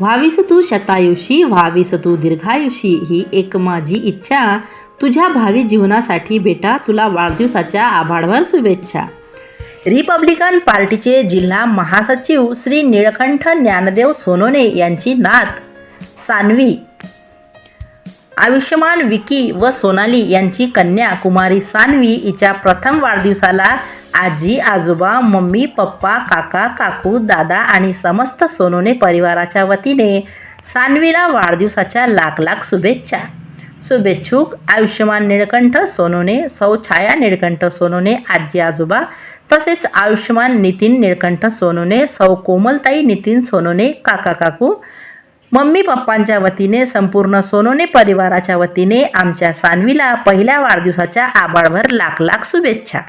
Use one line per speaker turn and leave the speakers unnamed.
व्हावीस तू शतायुषी व्हावीस तू दीर्घायुषी ही एक माझी इच्छा. तुझ्या भावी जीवनासाठी बेटा तुला वाढदिवसाच्या आभाळभर शुभेच्छा. रिपब्लिकन पार्टीचे जिल्हा महासचिव श्री निळकंठ ज्ञानदेव सोनोने यांची नात. सान्वी. आयुष्यमान विकी व सोनाली यांची कन्या कुमारी सान्वी हिच्या प्रथम वाढदिवसाला आजी आजोबा मम्मी पप्पा काका काकू दादा आणि समस्त सोनोने परिवाराच्या वतीने सानवीला वाढदिवसाच्या लाख लाख शुभेच्छा. शुभेच्छुक आयुष्यमान निळकंठ सोनोने सौ छाया निळकंठ सोनोने आजी आजोबा तसेच आयुष्यमान नितीन निळकंठ सोनोने सौ कोमलताई नितीन सोनोने काका काकू मम्मी पप्पांच्या वतीने संपूर्ण सोनोने परिवाराच्या वतीने आमच्या सानवीला पहिल्या वाढदिवसाच्या आबाळभर लाख लाख शुभेच्छा.